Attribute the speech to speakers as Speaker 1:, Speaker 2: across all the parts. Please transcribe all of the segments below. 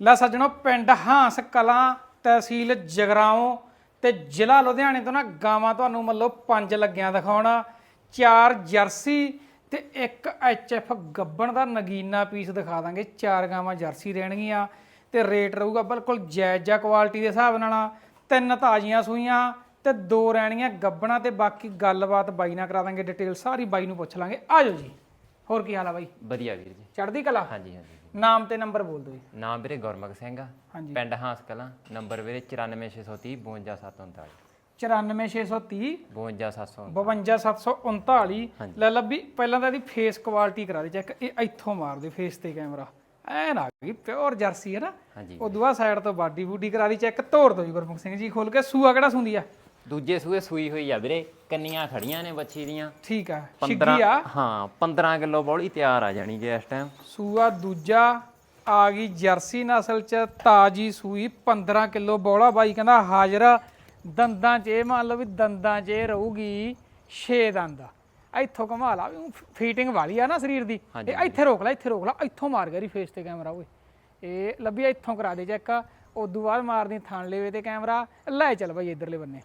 Speaker 1: ਲੈ ਸੱਜਣੋ ਪਿੰਡ ਹਾਂਸ ਕਲਾਂ ਤਹਿਸੀਲ ਜਗਰਾਓਂ ਤੇ ਜ਼ਿਲ੍ਹਾ ਲੁਧਿਆਣੇ ਤੋਂ ਨਾ ਗਾਵਾਂ ਤੁਹਾਨੂੰ ਮੰਨ ਲਓ ਪੰਜ ਲੱਗਿਆਂ ਦਿਖਾਉਣਾ। ਚਾਰ ਜਰਸੀ ਤੇ ਇੱਕ ਐਚਐਫ ਗੱਬਣ ਦਾ ਨਗੀਨਾ ਪੀਸ ਦਿਖਾ ਦਾਂਗੇ। ਚਾਰ ਗਾਵਾਂ ਜਰਸੀ ਰਹਿਣਗੀਆਂ ਤੇ ਰੇਟ ਰਹੂਗਾ ਬਿਲਕੁਲ ਜਾਇਜ਼ ਜਿਹਾ ਕੁਆਲਿਟੀ ਦੇ ਹਿਸਾਬ ਨਾਲ। ਤਿੰਨ ਤਾਜ਼ੀਆਂ ਸੂਈਆਂ ਤੇ ਦੋ ਰਹਿਣੀਆਂ ਗੱਬਣਾ ਤੇ ਬਾਕੀ ਗੱਲਬਾਤ ਬਾਈ ਨਾਲ ਕਰਾ ਦਾਂਗੇ। ਡਿਟੇਲ ਸਾਰੀ ਬਾਈ ਨੂੰ ਪੁੱਛ ਲਾਂਗੇ। ਆਜੋ ਜੀ। ਹੋਰ ਕੀ ਹਾਲ ਆ ਬਾਈ?
Speaker 2: ਵਧੀਆ ਵੀਰ ਜੀ।
Speaker 1: ਚੜ੍ਹਦੀ ਕਲਾ?
Speaker 2: ਹਾਂਜੀ ਹਾਂਜੀ।
Speaker 1: ਨਾਮ ਤੇ ਨੰਬਰ ਬੋਲ ਦਿਓ ਜੀ।
Speaker 2: ਨਾਮ ਵੀਰੇ ਗੁਰਮੁਖ ਸਿੰਘ ਆ।
Speaker 1: ਹਾਂਜੀ।
Speaker 2: ਪਿੰਡ ਹਾਸ ਕਲਾਂ ਨੰਬਰ ਵੀਰੇ 94630 52739
Speaker 1: 94630
Speaker 2: 52739
Speaker 1: 52739 ਲੈ ਲੱਭੀ ਪਹਿਲਾਂ ਤਾਂ ਇਹਦੀ ਫੇਸ ਕੁਆਲਿਟੀ ਕਰਾ ਦੇ ਚੈੱਕ ਇਹ ਇੱਥੋਂ ਮਾਰ ਦੇ ਫੇਸ ਤੇ ਕੈਮਰਾ ਐਨ ਆ ਗਈ ਪਿਓਰ ਜਰਸੀ ਹੈ ਨਾ। ਉਹ ਦੂਆ ਸਾਈਡ ਤੋਂ ਬਾਡੀ ਬੂਡੀ ਕਰਾ ਦੀ ਚੈੱਕ ਤੋੜ ਦੋ ਜੀ ਗੁਰਮੁਖ ਸਿੰਘ ਜੀ ਖੋਲ ਕੇ। ਸੂਆ ਕਿਹੜਾ ਸੁੰਦੀ ਆ?
Speaker 2: ਦੂਜੇ ਸੂਏ ਸੂਈ ਹੋਈ ਆ ਵੀਰੇ ਕੰਨੀਆਂ ਖੜੀਆਂ ਨੇ ਬੱਚੀ ਦੀਆਂ।
Speaker 1: ਠੀਕ ਆ
Speaker 2: 15
Speaker 1: ਛਿੱਗੀ ਆ।
Speaker 2: ਹਾਂ 15 ਕਿਲੋ ਬੋਲੀ ਤਿਆਰ ਆ ਜਾਣੀ ਜੇ ਇਸ ਟਾਈਮ
Speaker 1: ਸੂਆ ਦੂਜਾ ਆ ਗਈ ਜਰਸੀ ਨਸਲ ਚ ਤਾਜੀ ਸੂਈ 15 ਕਿਲੋ ਬੋਲਾ। ਬਾਈ ਕਹਿੰਦਾ ਹਾਜ਼ਰ ਦੰਦਾਂ ਚ ਇਹ ਮੰਨ ਲਓ ਵੀ ਦੰਦਾਂ ਚ ਇਹ ਰਹੂਗੀ 6 ਦੰਦ ਇੱਥੋਂ ਘੁਮਾ ਲਾ ਵੀ ਫੀਟਿੰਗ ਵਾਲੀ ਆ ਨਾ ਸਰੀਰ ਦੀ। ਇਹ ਇੱਥੇ ਰੋਕ ਲੈ ਇੱਥੇ ਰੋਕ ਲੈ। ਇੱਥੋਂ ਮਾਰ ਗਰੀ ਫੇਸ ਤੇ ਕੈਮਰਾ ਓਏ। ਇਹ ਲੱਭੀ ਇੱਥੋਂ ਕਰਾ ਦੇ ਚੈੱਕ। ਉਦੋਂ ਬਾਅਦ ਮਾਰਦੀ ਥਣ ਲੇਵੇ ਤੇ ਕੈਮਰਾ ਲੈ ਚੱਲ ਬਾਈ ਇਧਰਲੇ ਬੰਨੇ।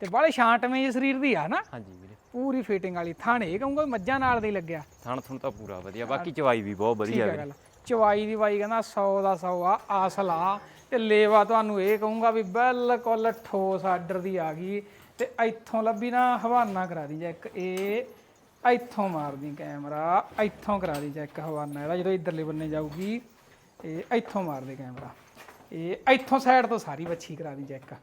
Speaker 1: ਤੇ ਬਾਲੇ ਛਾਂਟਵੇਂ ਜਿਹੇ ਸਰੀਰ ਦੀ ਆ ਨਾ
Speaker 2: ਹਾਂਜੀ ਵੀਰੇ।
Speaker 1: ਪੂਰੀ ਫਿਟਿੰਗ ਵਾਲੀ ਥਣ ਇਹ ਕਹੂੰਗਾ ਵੀ ਮੱਝਾਂ ਨਾਲ ਦੇ ਹੀ ਲੱਗਿਆ।
Speaker 2: ਥਣ ਥਣ ਤਾਂ ਪੂਰਾ ਵਧੀਆ ਬਾਕੀ ਚਵਾਈ ਵੀ ਬਹੁਤ
Speaker 1: ਠੀਕ
Speaker 2: ਵਧੀਆ
Speaker 1: ਹੈ
Speaker 2: ਵੀਰੇ।
Speaker 1: ਗੱਲ। ਚਵਾਈ ਦੀ ਬਾਈ ਕਹਿੰਦਾ 100 ਦਾ 100 ਆ ਆਸਲਾ। ਤੇ ਲੇਵਾ ਤੁਹਾਨੂੰ ਇਹ ਕਹੂੰਗਾ ਵੀ ਬਿਲਕੁਲ ਠੋਸ ਆਰਡਰ ਦੀ ਆ ਗਈ। ਤੇ ਇੱਥੋਂ ਲੱਭੀ ਨਾ ਹਵਾਨਾ ਕਰਾ ਦੀ ਚੈੱਕ ਇਹ ਇੱਥੋਂ ਮਾਰਦੀ ਕੈਮਰਾ ਇੱਥੋਂ ਕਰਾ ਦੀ ਚੈੱਕ ਹਵਾਨਾ ਇਹਦਾ ਜਦੋਂ ਇਧਰਲੇ ਬੰਨੇ ਜਾਊਗੀ। ਇਹ ਇੱਥੋਂ ਮਾਰਦੇ ਕੈਮਰਾ। ਇਹ ਇੱਥੋਂ ਸਾਈਡ ਤੋਂ ਸਾਰੀ ਬੱਚੀ ਕਰਾ ਦੀ ਚੈੱਕ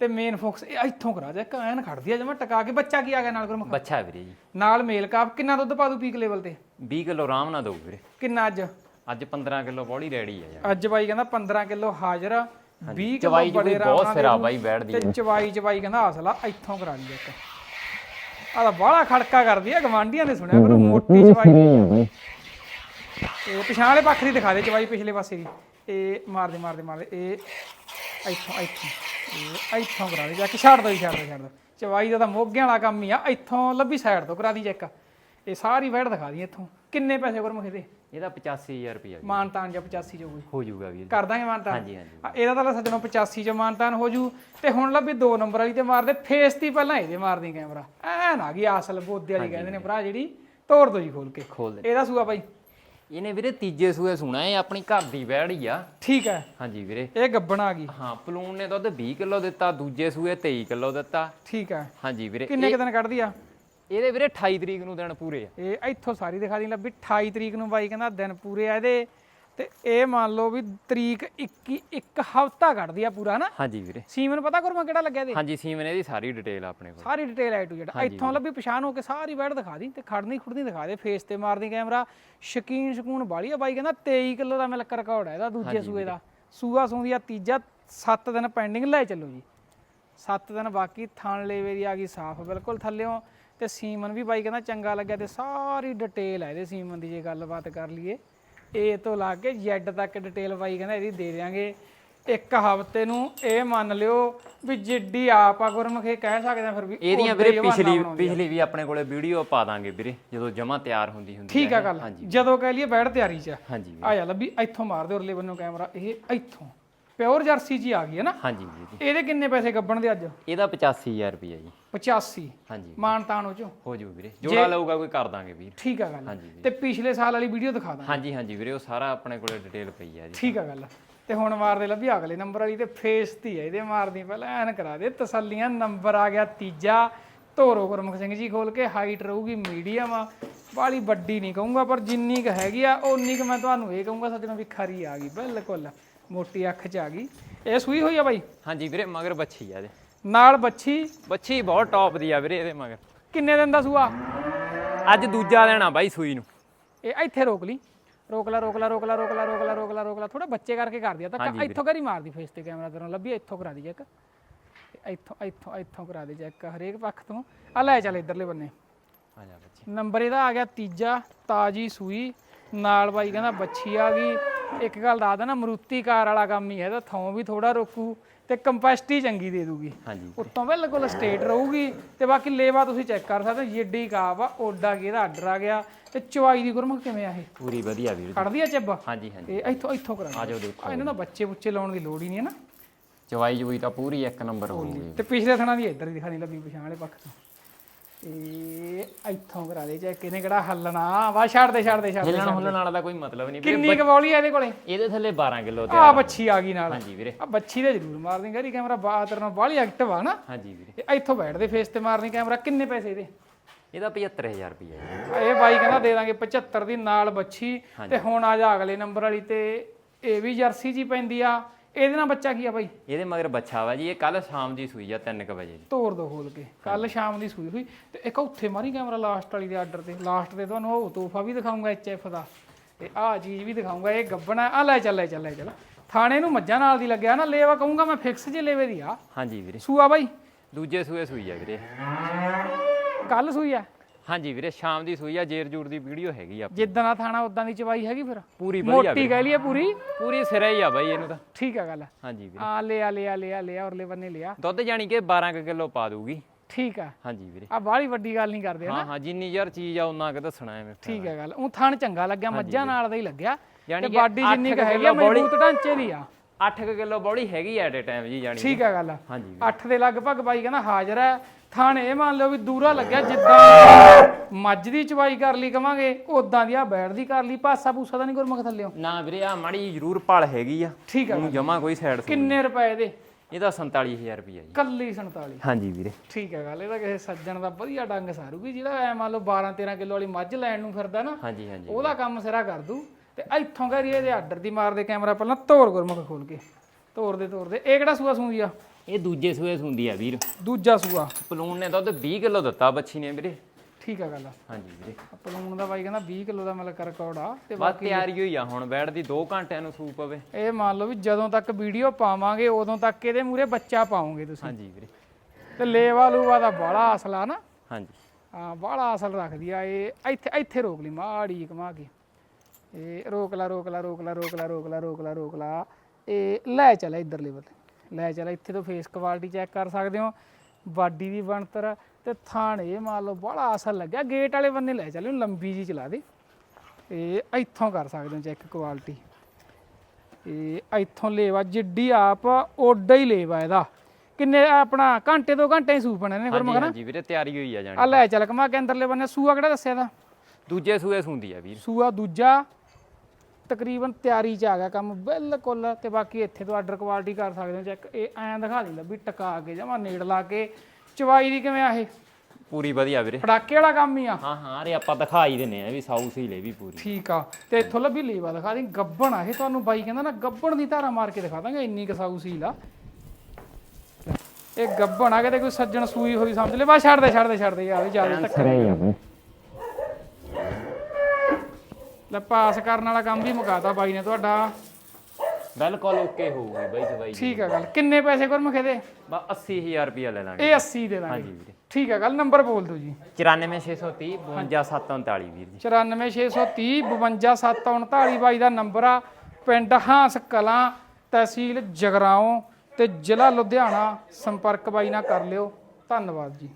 Speaker 1: ਤੇ ਮੇਨ ਫੋਕਸ ਇਹ ਇੱਥੋਂ ਕਰਾ ਚੈੱਕ ਐਨ ਖੜਦੀ ਆ ਜਮਾ ਟਕਾ ਕੇ ਬੱਚਾ ਕੀ ਆ ਗਿਆ ਨਾਲ ਗੁਰਮੁਖ
Speaker 2: ਬੱਚਾ ਵੀਰੇ ਜੀ।
Speaker 1: ਨਾਲ ਮੇਲ ਕਾਪ ਕਿੰਨਾ ਦੁੱਧ ਪਾ ਦੂ ਪੀਕ ਲੈਵਲ ਤੇ?
Speaker 2: 20 ਕਿਲੋ ਆਰਾਮ ਨਾਲ ਦਊ ਵੀਰੇ।
Speaker 1: ਕਿੰਨਾ ਅੱਜ?
Speaker 2: ਅੱਜ 15 ਕਿਲੋ ਬੋਲੀ ਰੈਡੀ ਆ ਯਾਰ।
Speaker 1: ਅੱਜ ਬਾਈ ਕਹਿੰਦਾ 15 ਕਿਲੋ ਹਾਜ਼ਰ ਆ 20 ਕਿਲੋ
Speaker 2: ਚਵਾਈ
Speaker 1: ਬੜੇ ਆਰਾਮ
Speaker 2: ਬਹੁਤ
Speaker 1: ਨਾਲ
Speaker 2: ਸਿਰਾ
Speaker 1: ਦੇ ਦੂ।
Speaker 2: ਬਾਈ ਬੈਠਦੀ
Speaker 1: ਤੇ ਚਵਾਈ ਚਵਾਈ ਕਹਿੰਦਾ ਅਸਲਾ ਇੱਥੋਂ ਕਰਾ ਲਈ ਇੱਕ। ਆ ਤਾਂ ਬਾਹਲਾ ਖੜਕਾ ਕਰਦੀ ਆ ਗਵਾਂਡੀਆਂ ਨੇ ਸੁਣਿਆ ਕਰੋ ਮੋਟੀ ਚਵਾਈ। ਇਹ ਪਿਛਾਂ ਵਾਲੇ ਪੱਖ ਦੀ ਦਿਖਾ ਦੇ ਚਵਾਈ ਪਿਛਲੇ ਪਾਸੇ ਦੀ। ਇਹ ਮਾਰਦੇ ਮਾਰਦੇ ਮਾਰਦੇ ਇਹ ਇੱਥੋਂ ਇੱਥੋਂ। ਇੱਥੋਂ ਕਰਾ ਦੇ ਜਾ ਕੇ ਛੱਡ ਦੋ ਜੀ ਛੱਡ ਦੋ ਛੱਡ ਦੋ। ਚਵਾਈ ਦਾ ਤਾਂ ਮੋਗਿਆਂ ਵਾਲਾ ਕੰਮ ਹੀ ਆ ਇੱਥੋਂ ਲੱਭੀ ਸਾਈਡ ਤੋਂ ਕਰਾ ਦੀ ਚੈੱਕ। ਇਹ ਸਾਰੀ ਵੈੜ ਦਿਖਾ ਦੀ ਇੱਥੋਂ। ਕਿੰਨੇ ਪੈਸੇ ਗੁਰਮੁਖੇ ਦੇ?
Speaker 2: ਇਹਦਾ 85000 ਰੁਪਿਆ
Speaker 1: ਮਾਨਤਾਨ ਜਾਂ 85 ਜੋ ਕੋਈ?
Speaker 2: ਹੋ ਜਾਊਗਾ ਵੀਰ
Speaker 1: ਕਰ ਦਾਂਗੇ ਮਾਨਤਾਨ?
Speaker 2: ਹਾਂਜੀ ਹਾਂਜੀ
Speaker 1: ਆ, ਇਹਦਾ ਤਾਂ ਸੱਜਣੋਂ 85 ਚ ਮਾਨਤਾਨ ਹੋ ਜੂ ਤੇ ਹੁਣ ਲੱਭੀ ਦੋ ਨੰਬਰ ਵਾਲੀ ਤੇ ਮਾਰਦੇ ਫੇਸ ਦੀ ਪਹਿਲਾਂ ਇਹਦੇ ਮਾਰਦੀ ਕੈਮਰਾ। ਐਨ ਆ ਗਈ ਅਸਲ ਬੋਦੇ ਵਾਲੀ ਕਹਿੰਦੇ ਨੇ ਭਰਾ ਜਿਹੜੀ ਤੋੜ ਦੋ ਜੀ ਖੋਲ ਕੇ।
Speaker 2: ਖੋਲ ਦੇ।
Speaker 1: ਇਹਦਾ ਸੂਆ ਬਾਈ।
Speaker 2: ਇਹਨੇ ਵੀਰੇ ਤੀਜੇ ਸੂਏ ਸੁਣਾ ਇਹ ਆਪਣੀ ਘਰ ਦੀ ਵੈੜ ਹੀ ਆ।
Speaker 1: ਠੀਕ ਹੈ।
Speaker 2: ਹਾਂਜੀ ਵੀਰੇ।
Speaker 1: ਇਹ ਗੱਬਣ ਆ ਗਈ।
Speaker 2: ਹਾਂ ਪਲੂਨ ਨੇ ਦੁੱਧ 20 ਕਿਲੋ ਦਿੱਤਾ ਦੂਜੇ ਸੂਏ 23 ਕਿਲੋ ਦਿੱਤਾ।
Speaker 1: ਠੀਕ ਹੈ।
Speaker 2: ਹਾਂਜੀ ਵੀਰੇ
Speaker 1: ਕਿੰਨੇ ਕੁ ਦਿਨ ਕੱਢਦੀ ਆ?
Speaker 2: ਇਹਦੇ ਵੀਰੇ 28 ਤਰੀਕ ਨੂੰ ਦਿਨ ਪੂਰੇ ਆ।
Speaker 1: ਇਹ ਇੱਥੋਂ ਸਾਰੀ ਦਿਖਾ ਦੀ ਲੱਭੀ 28 ਤਰੀਕ ਨੂੰ ਬਾਈ ਕਹਿੰਦਾ ਦਿਨ ਪੂਰੇ ਆ ਇਹਦੇ। ਤੇ ਇਹ ਮੰਨ ਲਓ ਵੀ ਤਰੀਕ 21 ਇੱਕ ਹਫਤਾ ਕੱਢਦੀ ਆ ਪੂਰਾ ਨਾ
Speaker 2: ਹਾਂਜੀ ਵੀਰੇ।
Speaker 1: ਸੀਮਨ ਪਤਾ ਕਰੂੰਗਾ ਕਿਹੜਾ ਲੱਗਿਆ ਇਹਦੇ?
Speaker 2: ਹਾਂਜੀ ਸੀਮਨ ਇਹਦੀ ਸਾਰੀ ਡਿਟੇਲ ਆਪਣੇ ਕੋਲ।
Speaker 1: ਸਾਰੀ ਡਿਟੇਲ ਆਈ ਟੂ ਜੈਡ ਇੱਥੋਂ ਲੱਭੀ ਪਛਾਣ ਹੋ ਕੇ ਸਾਰੀ ਵੈੜ ਦਿਖਾ ਦੀ ਤੇ ਖੜਨੀ ਖੁੜਨੀ ਦਿਖਾ ਦੇ ਫੇਸ ਤੇ ਮਾਰਦੀ ਕੈਮਰਾ ਸ਼ਕੀਨ ਸ਼ਕੂਨ ਵਾਲੀ ਆ ਬਾਈ ਕਹਿੰਦਾ 23 ਕਿਲੋ ਦਾ ਮਿਲਕ ਰਿਕਾਰਡ ਹੈ ਇਹਦਾ ਦੂਜੇ ਸੂਏ ਦਾ। ਸੂਆ ਸੂੰਦੀ ਆ ਤੀਜਾ 7 ਦਿਨ ਪੈਂਡਿੰਗ ਲੈ ਚੱਲੋ ਜੀ। 7 ਦਿਨ ਬਾਕੀ ਥਣ ਲੇਵੇ ਦੀ ਆ ਗਈ ਸਾਫ਼ ਬਿਲਕੁਲ ਥੱਲਿਓਂ। ਤੇ ਸੀਮਨ ਵੀ ਬਾਈ ਕਹਿੰਦਾ ਚੰਗਾ ਲੱਗਿਆ ਤੇ ਸਾਰੀ ਡਿਟੇਲ ਹੈ ਇਹਦੇ ਸੀਮਨ ਦੀ ਜੇ ਗੱਲਬਾਤ ਕਰ ਲਈਏ। ਏ ਤੋਂ ਲਾ ਕੇ ਜੈਡ ਤੱਕ ਡਿਟੇਲ ਬਾਈ ਕਹਿੰਦਾ ਇਹਦੀ ਦੇ ਦਿਆਂਗੇ ਇੱਕ ਹਫ਼ਤੇ ਨੂੰ ਇਹ ਮੰਨ ਲਿਓ ਵੀ ਜਿੱਡੀ ਆਪ ਆ ਗੁਰਮੁਖੇ ਕਹਿ ਸਕਦੇ ਆ ਫਿਰ ਵੀ
Speaker 2: ਇਹਦੀਆਂ ਵੀਰੇ ਪਿਛਲੀ। ਪਿਛਲੀ ਵੀ ਆਪਣੇ ਕੋਲੇ ਵੀਡੀਓ ਪਾ ਦਾਂਗੇ ਵੀਰੇ ਜਦੋਂ ਜਮਾ ਤਿਆਰ ਹੁੰਦੀ ਹੁੰਦੀ
Speaker 1: ਠੀਕ ਆ। ਗੱਲ ਜਦੋਂ ਕਹਿ ਲਈਏ ਬੈਠ ਤਿਆਰੀ ਚ।
Speaker 2: ਹਾਂਜੀ
Speaker 1: ਆ ਜਾ ਲੱਭੀ ਇੱਥੋਂ ਮਾਰ ਦੇ ਉਰਲੇ ਬੰਨੋਂ ਕੈਮਰਾ ਇਹ ਇੱਥੋਂ ਪਿਓਰ ਜਰਸੀ ਜੀ ਆ ਗਈ ਹੈ ਨਾ?
Speaker 2: ਹਾਂਜੀ ਵੀਰੇ ਜੀ।
Speaker 1: ਇਹਦੇ ਕਿੰਨੇ ਪੈਸੇ ਗੱਬਣ ਦੇ ਅੱਜ?
Speaker 2: ਇਹਦਾ 85000 ਰੁਪਿਆ ਜੀ।
Speaker 1: 85
Speaker 2: ਹਾਂਜੀ।
Speaker 1: ਮਾਨਤਾਨ ਹੋ ਚੋ
Speaker 2: ਹੋ ਜੂ ਵੀਰੇ। ਜੋੜਾ ਲਊਗਾ ਕੋਈ ਕਰ ਦਾਂਗੇ ਵੀਰ।
Speaker 1: ਠੀਕ ਆ ਗੱਲ।
Speaker 2: ਹਾਂਜੀ।
Speaker 1: ਤੇ ਪਿਛਲੇ ਸਾਲ ਵਾਲੀ ਵੀਡੀਓ ਦਿਖਾ ਦਾਂ
Speaker 2: ਹਾਂਜੀ ਹਾਂਜੀ ਵੀਰੇ ਉਹ ਸਾਰਾ ਆਪਣੇ ਕੋਲੇ ਡਿਟੇਲ ਪਈ ਆ ਜੀ।
Speaker 1: ਠੀਕ ਆ ਗੱਲ। ਤੇ ਹੁਣ ਮਾਰਦੇ ਲੱਭੀ ਅਗਲੇ ਨੰਬਰ ਵਾਲੀ ਤੇ ਫੇਸ ਦੀ ਹੈ ਇਹਦੇ ਮਾਰਦੀ ਪਹਿਲਾਂ ਐਨ ਕਰਾ ਦੇ ਤਸੱਲੀਆਂ ਨੰਬਰ ਆ ਗਿਆ ਤੀਜਾ। ਧੋਰੋ ਗੁਰਮੁਖ ਸਿੰਘ ਜੀ ਖੋਲ ਕੇ ਹਾਈਟ ਰਹੂਗੀ ਮੀਡੀਅਮ ਆ। ਬਾਲੀ ਵੱਡੀ ਨਹੀਂ ਕਹੂੰਗਾ ਪਰ ਜਿੰਨੀ ਕ ਹੈਗੀ ਆ ਓਨੀ ਕ ਮੈਂ ਤੁਹਾਨੂੰ ਇਹ ਕਹੂੰਗਾ ਸੱਜਣੋਂ ਵੀ ਖਰੀ ਆ ਗਈ ਬਿਲਕੁਲ। ਮੋਟੀ ਅੱਖ ਚ ਆ ਗਈ। ਇਹ ਸੂਈ ਹੋਈ ਆ ਬਾਈ?
Speaker 2: ਹਾਂਜੀ ਵੀਰੇ ਮਗਰ ਬੱਚੀ ਆ ਇਹਦੇ।
Speaker 1: ਨਾਲ ਬੱਚੀ
Speaker 2: ਬੱਚੀ ਬਹੁਤ ਟੌਪ ਦੀ ਆ ਵੀਰੇ ਇਹਦੇ ਮਗਰ।
Speaker 1: ਕਿੰਨੇ ਦਿਨ ਦਾ ਸੂਆ?
Speaker 2: ਅੱਜ ਦੂਜਾ ਆ ਬਾਈ ਸੂਈ ਨੂੰ।
Speaker 1: ਇਹ ਇੱਥੇ ਰੋਕ ਲਈ। ਰੋਕ ਲਾ ਰੋਕ ਲਾ ਰੋਕ ਲਾ ਰੋਕ ਲਾ ਰੋਕ ਲਾ ਰੋਕ ਲਾ ਰੋਕ ਲਾ। ਥੋੜਾ ਬੱਚੇ ਕਰਕੇ ਕਰਦੀ ਆ ਤਾਂ ਇੱਥੋਂ ਕਰੀ ਮਾਰਦੀ ਫੇਸ ਤੇ ਕੈਮਰਾ ਤੇਰਾ ਲੱਭੀ ਇੱਥੋਂ ਕਰਾ ਦੀ ਚੈੱਕ ਇੱਥੋਂ ਇੱਥੋਂ ਇੱਥੋਂ ਕਰਾ ਦੇ ਚੈੱਕ ਹਰੇਕ ਪੱਖ ਤੋਂ। ਆ ਲੈ ਚੱਲ ਇਧਰਲੇ ਬੰਨੇ।
Speaker 2: ਆ ਜਾ ਬੱਚੀ।
Speaker 1: ਨੰਬਰ ਇਹਦਾ ਆ ਗਿਆ ਤੀਜਾ ਤਾਜੀ ਸੂਈ। ਨਾਲ ਬਾਈ ਕਹਿੰਦਾ ਬੱਚੀ ਆ ਗਈ। ਇੱਕ ਗੱਲ ਦੱਸ ਦੇਣਾ ਮਰੂਤੀ ਕਾਰ ਵਾਲਾ ਕੰਮ ਹੀ ਹੈ ਇਹਦਾ ਥੋਂ ਵੀ ਥੋੜਾ ਰੋਕੂ ਤੇ ਕੰਪੈਸਟੀ ਚੰਗੀ ਦੇ ਦੂਗੀ।
Speaker 2: ਹਾਂਜੀ।
Speaker 1: ਉੱਤੋਂ ਬਿਲਕੁਲ ਸਟੇਟ ਰਹੂਗੀ ਤੇ ਬਾਕੀ ਲੇਵਾ ਤੁਸੀਂ ਚੈੱਕ ਕਰ ਸਕਦੇ ਜਿੱਡੀ ਕਾਬ ਆ ਓਡਾ ਕੀ ਇਹਦਾ ਆਰਡਰ ਆ ਗਿਆ ਤੇ ਚਵਾਈ ਦੀ ਗੁਰਮੁਖ ਕਿਵੇਂ ਆ ਇਹ?
Speaker 2: ਪੂਰੀ ਵਧੀਆ ਵੀਰ ਜੀ।
Speaker 1: ਖੜਦੀ ਆ ਚੱਬ?
Speaker 2: ਹਾਂਜੀ ਹਾਂਜੀ।
Speaker 1: ਇਹ ਇੱਥੋਂ ਇੱਥੋਂ ਕਰਾ
Speaker 2: ਆ ਜਾਓ ਦੇਖੋ।
Speaker 1: ਇਹਨਾਂ ਦਾ ਬੱਚੇ ਬੁੱਚੇ ਲਾਉਣ ਦੀ ਲੋੜ ਹੀ ਨਹੀਂ ਹੈ ਨਾ।
Speaker 2: ਚਵਾਈ ਜੂਈ ਤਾਂ ਪੂਰੀ ਇੱਕ ਨੰਬਰ ਹੋਊਗੀ।
Speaker 1: ਤੇ ਪਿਛਲੇ ਥਣਾ ਦੀ ਇੱਧਰ ਦੀ ਦਿਖਾਣੀ ਲੱਗੀ ਪਛਾਣ ਵਾਲੇ ਪੱਖ ਤੋਂ। ਇਹ ਇੱਥੋਂ ਕਰਾ ਦੇ ਚਾਹੇ ਕਿਨੇ ਕਿਹੜਾ ਹੱਲਣਾ। ਵਾ ਛੱਡ ਦੇ ਛੱਡ ਦੇ ਛੱਡ ਦੇ
Speaker 2: ਹਿੱਲਣ ਹੁੱਲਣ ਤਾਂ ਕੋਈ ਮਤਲਬ ਨਹੀਂ ਵੀਰੇ
Speaker 1: ਕਿੰਨੀ ਕਬੌਲੀ ਆ ਇਹਦੇ ਕੋਲੇ?
Speaker 2: ਇਹਦੇ ਥੱਲੇ 12 ਕਿਲੋ ਤੇ
Speaker 1: ਆ। ਬੱਚੀ ਆ ਗਈ ਨਾਲ।
Speaker 2: ਹਾਂਜੀ ਵੀਰੇ।
Speaker 1: ਆ ਬੱਚੀ ਦੇ ਜ਼ਰੂਰ ਮਾਰਦੀ ਗਰੀ ਕੈਮਰਾ ਬਾਹਰ ਨਾਲ ਬਾਹਲੀ ਐਕਟਿਵ ਆ ਨਾ।
Speaker 2: ਹਾਂਜੀ ਵੀਰੇ।
Speaker 1: ਇਹ ਇੱਥੋਂ ਬੈਠਦੇ ਫੇਸ ਤੇ ਮਾਰਨੀ ਕੈਮਰਾ ਕਿੰਨੇ ਪੈਸੇ ਇਹਦੇ?
Speaker 2: ਇਹਦਾ 75000 ਰੁਪਏ ਜੀ।
Speaker 1: ਇਹ ਬਾਈ ਕਹਿੰਦਾ ਦੇ ਦਾਂਗੇ 75 ਦੀ ਨਾਲ ਬੱਚੀ। ਤੇ ਹੁਣ ਆ ਜਾ ਅਗਲੇ ਨੰਬਰ ਵਾਲੀ ਤੇ ਇਹ ਵੀ ਜਰਸੀ ਜੀ ਪੈਂਦੀ ਆ। ਇਹਦੇ ਨਾਲ ਬੱਚਾ ਕੀ ਆ ਬਾਈ?
Speaker 2: ਇਹਦੇ ਮਗਰ ਬੱਚਾ ਵਾ ਜੀ ਇਹ ਕੱਲ ਸ਼ਾਮ ਦੀ ਸੂਈ ਆ 3 ਵਜੇ। ਜੀ
Speaker 1: ਤੋੜ ਦੋ ਖੋਲ ਕੇ। ਕੱਲ ਸ਼ਾਮ ਦੀ ਸੂਈ ਹੋਈ ਤੇ ਇੱਕ ਉੱਥੇ ਮਾਰੀ ਕੈਮਰਾ ਲਾਸਟ ਵਾਲੀ ਦੇ ਆਰਡਰ ਤੇ। ਲਾਸਟ ਤੇ ਤੁਹਾਨੂੰ ਉਹ ਤੋਹਫਾ ਵੀ ਦਿਖਾਉਂਗਾ ਐਚਐਫ ਦਾ। ਤੇ ਆਹ ਚੀਜ਼ ਵੀ ਦਿਖਾਉਂਗਾ ਇਹ ਗੱਬਣਾ। ਆ ਲੈ ਚੱਲ ਲੈ ਚੱਲ ਲੈ ਚੱਲ। ਥਾਣੇ ਨੂੰ ਮੱਝਾਂ ਨਾਲ ਦੀ ਲੱਗਿਆ ਨਾ ਲੇਵਾ ਕਹੂੰਗਾ ਮੈਂ ਫਿਕਸ ਜੇ ਲੇਵੇ ਦੀ ਆ।
Speaker 2: ਹਾਂਜੀ ਵੀਰੇ।
Speaker 1: ਸੂਆ ਬਾਈ?
Speaker 2: ਦੂਜੇ ਸੂਏ ਸੂਈ ਆ ਵੀਰੇ।
Speaker 1: ਕੱਲ ਸੂਈ ਆ।
Speaker 2: ਹਾਂਜੀ ਵੀਰੇ ਸ਼ਾਮ ਦੀ ਸੂਈ ਆ ਜੇਰ ਜੂਰ ਦੀ ਵੀਡੀਓ ਹੈਗੀ ਆ
Speaker 1: ਜਿੱਦਾਂ ਦਾ ਥਾਣਾ ਉਦਾਂ ਦੀ ਚਵਾਈ ਹੈਗੀ ਫਿਰ?
Speaker 2: ਪੂਰੀ ਵਧੀਆ
Speaker 1: ਮੋਟੀ ਕਹਿ ਲਈਏ ਪੂਰੀ?
Speaker 2: ਪੂਰੀ ਸਿਰੇ ਹੀ ਆ ਬਾਈ ਇਹਨੂੰ ਤਾਂ।
Speaker 1: ਠੀਕ ਆ ਗੱਲ।
Speaker 2: ਹਾਂਜੀ ਵੀਰੇ।
Speaker 1: ਆ ਲਿਆ ਲਿਆ ਲਿਆ ਲਿਆ ਔਰਲੇ ਬੰਨੇ ਲਿਆ।
Speaker 2: ਦੁੱਧ ਜਾਣੀ ਕਿ 12 ਕੁ ਕਿਲੋ ਪਾ ਦੂਗੀ
Speaker 1: ਠੀਕ ਆ।
Speaker 2: ਹਾਂਜੀ ਵੀਰੇ।
Speaker 1: ਆ ਬਾਹਲੀ ਵੱਡੀ ਗੱਲ ਨਹੀਂ ਕਰਦੇ
Speaker 2: ਹਾਂ ਹਾਂ ਜਿੰਨੀ ਯਾਰ ਚੀਜ਼ ਆ ਉਹਨਾਂ ਕਿ ਦੱਸਣਾ ਐਵੇਂ
Speaker 1: ਠੀਕ ਹੈ ਗੱਲ। ਉਹ ਥਣ ਚੰਗਾ ਲੱਗਿਆ ਮੱਝਾਂ ਨਾਲ ਦਾ ਹੀ ਲੱਗਿਆ।
Speaker 2: ਯਾਨੀ
Speaker 1: ਤੇ
Speaker 2: ਕਿ
Speaker 1: ਬਾਡੀ ਜਿੰਨੀ
Speaker 2: ਅੱਠ
Speaker 1: ਕੁ
Speaker 2: ਕੁ
Speaker 1: ਹੈਗੀ ਆ
Speaker 2: ਕਿੱਲੋ
Speaker 1: ਮਜ਼ਬੂਤ ਢਾਂਚੇ ਦੀ ਆ।
Speaker 2: 8 ਕਿਲੋ ਬੋੜੀ ਹੈਗੀ ਐਟ ਅ ਟਾਈਮ ਜੀ ਜਾਣੀ
Speaker 1: ਠੀਕ ਹੈ ਗੱਲ।
Speaker 2: ਹਾਂਜੀ ਵੀਰੇ।
Speaker 1: 8 ਦੇ ਲਗਭਗ ਬਾਈ ਕਹਿੰਦਾ ਹਾਜ਼ਰ ਹੈ ਥਣ ਇਹ ਮੰਨ ਲਓ ਵੀ ਦੂਰਾ ਲੱਗਿਆ ਜਿੱਦਾਂ ਮੱਝ ਦੀ ਚਵਾਈ ਕਰ ਲਈ ਕਵਾਂਗੇ ਉਦਾਂ ਦੀ ਆ ਬੈੜ ਦੀ ਕਰ ਲਈ ਪਾਸਾ ਪੂਸਾ ਤਾਂ ਨਹੀਂ ਗੁਰਮੁਖ ਥੱਲਿਓ।
Speaker 2: ਨਾ ਵੀਰੇ ਆ ਮਾੜੀ ਜ਼ਰੂਰ ਪਲ ਹੈਗੀ ਆ।
Speaker 1: ਠੀਕ
Speaker 2: ਉਹਨੂੰ ਜਮਾ ਕੋਈ ਸਾਈਡ
Speaker 1: ਕਿੰਨੇ ਰੁਪਏ ਦੇ?
Speaker 2: ਇਹਦਾ 47000 ਰੁਪਏ ਜੀ।
Speaker 1: ਕੱਲੀ 47
Speaker 2: ਹਾਂਜੀ ਵੀਰੇ।
Speaker 1: ਠੀਕ ਹੈ ਗੱਲ ਇਹਦਾ ਕਿਸੇ ਸੱਜਣ ਦਾ ਵਧੀਆ ਡੰਗ ਸਾਰੂਗੀ ਜਿਹੜਾ ਐ ਮੰਨ ਲਓ 12 13 ਕਿਲੋ ਵਾਲੀ ਮੱਝ ਲੈਣ ਨੂੰ ਫਿਰਦਾ ਨਾ
Speaker 2: ਹਾਂਜੀ ਹਾਂਜੀ।
Speaker 1: ਉਹਦਾ ਕੰਮ ਸਿਰਾ ਕਰ ਦੂ। ਤੇ ਇੱਥੋਂ ਕਰੀ ਇਹਦੇ ਆਰਡਰ ਦੀ ਮਾਰਦੇ ਕੈਮਰਾ ਪਹਿਲਾਂ ਤੋਰ ਗੁਰਮੁਖ ਖੋਲ ਕੇ। ਤੋਰਦੇ ਤੋਰਦੇ ਇਹ ਕਿਹੜਾ ਸੂਆ ਸੂੰਦੀ ਆ?
Speaker 2: ਇਹ ਦੂਜੇ ਸੂਏ ਹੁੰਦੀ ਆ ਵੀਰ।
Speaker 1: ਦੂਜਾ ਸੂਆ।
Speaker 2: ਪਲੂਨ ਨੇ ਦੁੱਧ 20 ਕਿਲੋ ਦਿੱਤਾ ਬੱਚੀ ਨੇ ਵੀਰੇ।
Speaker 1: ਠੀਕ ਆ ਗੱਲ
Speaker 2: ਹਾਂਜੀ ਵੀਰੇ।
Speaker 1: ਪਲੂਣ ਦਾ ਬਾਈ ਕਹਿੰਦਾ 20 ਕਿਲੋ ਦਾ ਮਿਲਕ ਰਿਕਾਰਡ ਆ ਤੇ
Speaker 2: ਬਸ ਤਿਆਰੀ ਹੋਈ ਆ ਹੁਣ ਬੈਠ ਦੀ 2 ਘੰਟਿਆਂ ਨੂੰ ਸੂਪ ਪਵੇ।
Speaker 1: ਇਹ ਮੰਨ ਲਓ ਵੀ ਜਦੋਂ ਤੱਕ ਵੀਡੀਓ ਪਾਵਾਂਗੇ ਉਦੋਂ ਤੱਕ ਇਹਦੇ ਮੂਰੇ ਬੱਚਾ ਪਾਉਂਗੇ ਤੁਸੀਂ।
Speaker 2: ਹਾਂਜੀ ਵੀਰੇ।
Speaker 1: ਤੇ ਲੇਵਾ ਲੂਵਾ ਦਾ ਬੜਾ ਅਸਲਾ ਨਾ।
Speaker 2: ਹਾਂਜੀ।
Speaker 1: ਹਾਂ ਬੜਾ ਅਸਲ ਰੱਖਦੀ ਆ ਇਹ। ਇੱਥੇ ਇੱਥੇ ਰੋਕ ਲਈ ਮਾੜੀ ਘੁਮਾ ਕੇ। ਇਹ ਰੋਕ ਲਾ ਰੋਕ ਲਾ ਰੋਕ ਲਾ ਰੋਕ ਲਾ ਰੋਕ ਲਾ ਰੋਕ ਲਾ ਰੋਕ ਲਾ। ਇਹ ਲੈ ਚੱਲ ਇੱਧਰ ਲੈਵਲ ਲੈ ਚੱਲ ਇੱਥੇ ਤੋਂ ਫੇਸ ਕੁਆਲਿਟੀ ਚੈੱਕ ਕਰ ਸਕਦੇ ਹੋ। ਬਾਡੀ ਦੀ ਬਣਤਰ ਤੇ ਥਾਣ ਮੰਨ ਲਓ ਬੜਾ ਅਸਲ ਲੱਗਿਆ। ਗੇਟ ਵਾਲੇ ਬੰਨੇ ਲੈ ਚੱਲ ਲੰਬੀ ਜੀ ਚਲਾ ਦੇ। ਇਹ ਇੱਥੋਂ ਕਰ ਸਕਦੇ ਹੋ ਚੈੱਕ ਕੁਆਲਿਟੀ ਇਹ ਇੱਥੋਂ ਲੇਵਾ ਜਿੱਡੀ ਆਪ ਓਡਾ ਹੀ ਲੇਵਾ ਇਹਦਾ। ਕਿੰਨੇ ਆਪਣਾ ਘੰਟੇ ਦੋ ਘੰਟੇ ਹੀ ਸੂਪਣੇ ਨੇ ਗੁਰਮੁਖ
Speaker 2: ਹਾਂਜੀ ਹਾਂਜੀ ਵੀਰੇ ਤਿਆਰੀ ਹੋਈ ਆ
Speaker 1: ਆ
Speaker 2: ਜਾਣੀ
Speaker 1: ਲੈ ਚੱਲ ਕਮਾ ਕੇ ਅੰਦਰਲੇ ਬੰਨੇ। ਸੂਆ ਕਿਹੜਾ ਦੱਸਿਆ ਦਾ
Speaker 2: ਦੂਜੇ ਸੂਏ ਹੁੰਦੀ ਆ ਵੀਰ।
Speaker 1: ਸੂਆ ਦੂਜਾ ਤਕਰੀਬਨ ਤਿਆਰੀ ਚ ਆ ਗਿਆ ਕੰਮ ਬਿਲਕੁਲ ਤੇ ਬਾਕੀ ਇੱਥੇ ਤੋਂ ਆਰਡਰ ਕੁਆਲਿਟੀ ਕਰ ਸਕਦੇ ਹੋ ਚੈੱਕ ਇਹ ਐਂ ਦਿਖਾ ਦਿੰਦਾ ਵੀ ਟਕਾ ਕੇ ਜਮਾ ਨੇੜ ਲਾ ਕੇ। ਚਵਾਈ ਦੀ ਕਿਵੇਂ ਆ ਇਹ?
Speaker 2: ਪੂਰੀ ਵਧੀਆ ਵੀਰੇ।
Speaker 1: ਫੜਾਕੇ ਵਾਲਾ ਕੰਮ ਹੀ ਆ।
Speaker 2: ਹਾਂ ਹਾਂ ਅਰੇ ਆਪਾਂ ਦਿਖਾ ਹੀ ਦਿੰਨੇ ਆ ਵੀ ਸਾਊ ਸੀਲੇ ਵੀ ਪੂਰੀ।
Speaker 1: ਠੀਕ ਆ ਤੇ ਇੱਥੋਂ ਲੱਭੀ ਲੀਵਾ ਦਿਖਾ ਦੇ ਗੱਬਣ ਆ ਇਹ ਤੁਹਾਨੂੰ ਬਾਈ ਕਹਿੰਦਾ ਨਾ ਗੱਬਣ ਦੀ ਧਾਰਾ ਮਾਰ ਕੇ ਦਿਖਾ ਦਾਂਗੇ ਇੰਨੀ ਕਸਾਊ ਸੀਲ ਆ ਇਹ ਗੱਬਣ ਆ ਕਿਤੇ ਕੋਈ ਸੱਜਣ ਸੂਈ ਹੋਈ ਸਮਝ ਲੈ। ਬਾ ਛੱਡ ਦੇ ਛੱਡ ਦੇ ਛੱਡ ਦੇ ਯਾਰ ਜ਼ਿਆਦਾ ਤੱਕ ਲੈ ਪਾਸ ਕਰਨ ਵਾਲਾ ਕੰਮ ਵੀ ਮੁਕਾਤਾ ਬਾਈ ਨੇ ਤੁਹਾਡਾ।
Speaker 2: ਬਿਲਕੁਲ ਓਕੇ ਹੋਊਗੀ ਬਾਈ ਜਵਾਈ
Speaker 1: ਠੀਕ ਆ ਗੱਲ। ਕਿੰਨੇ ਪੈਸੇ ਗੁਰਮੁਖ ਇਹਦੇ
Speaker 2: ਬਾ 80000 ਰੁਪਏ ਲੈ ਲਾਂਗੇ।
Speaker 1: ਇਹ 80 ਦੇ ਦਾਂਗੇ
Speaker 2: ਹਾਂਜੀ ਵੀਰੇ।
Speaker 1: ਠੀਕ ਆ ਗੱਲ ਨੰਬਰ ਬੋਲ ਦਿਓ ਜੀ।
Speaker 2: 94630 52739 ਵੀਰ ਜੀ।
Speaker 1: 94630 52739 ਬਾਈ ਦਾ ਨੰਬਰ ਆ। ਪਿੰਡ ਹਾਂਸ ਕਲਾਂ ਤਹਿਸੀਲ ਜਗਰਾਓਂ ਤੇ ਜ਼ਿਲ੍ਹਾ ਲੁਧਿਆਣਾ। ਸੰਪਰਕ ਬਾਈ ਨਾਲ ਕਰ ਲਿਓ। ਧੰਨਵਾਦ ਜੀ।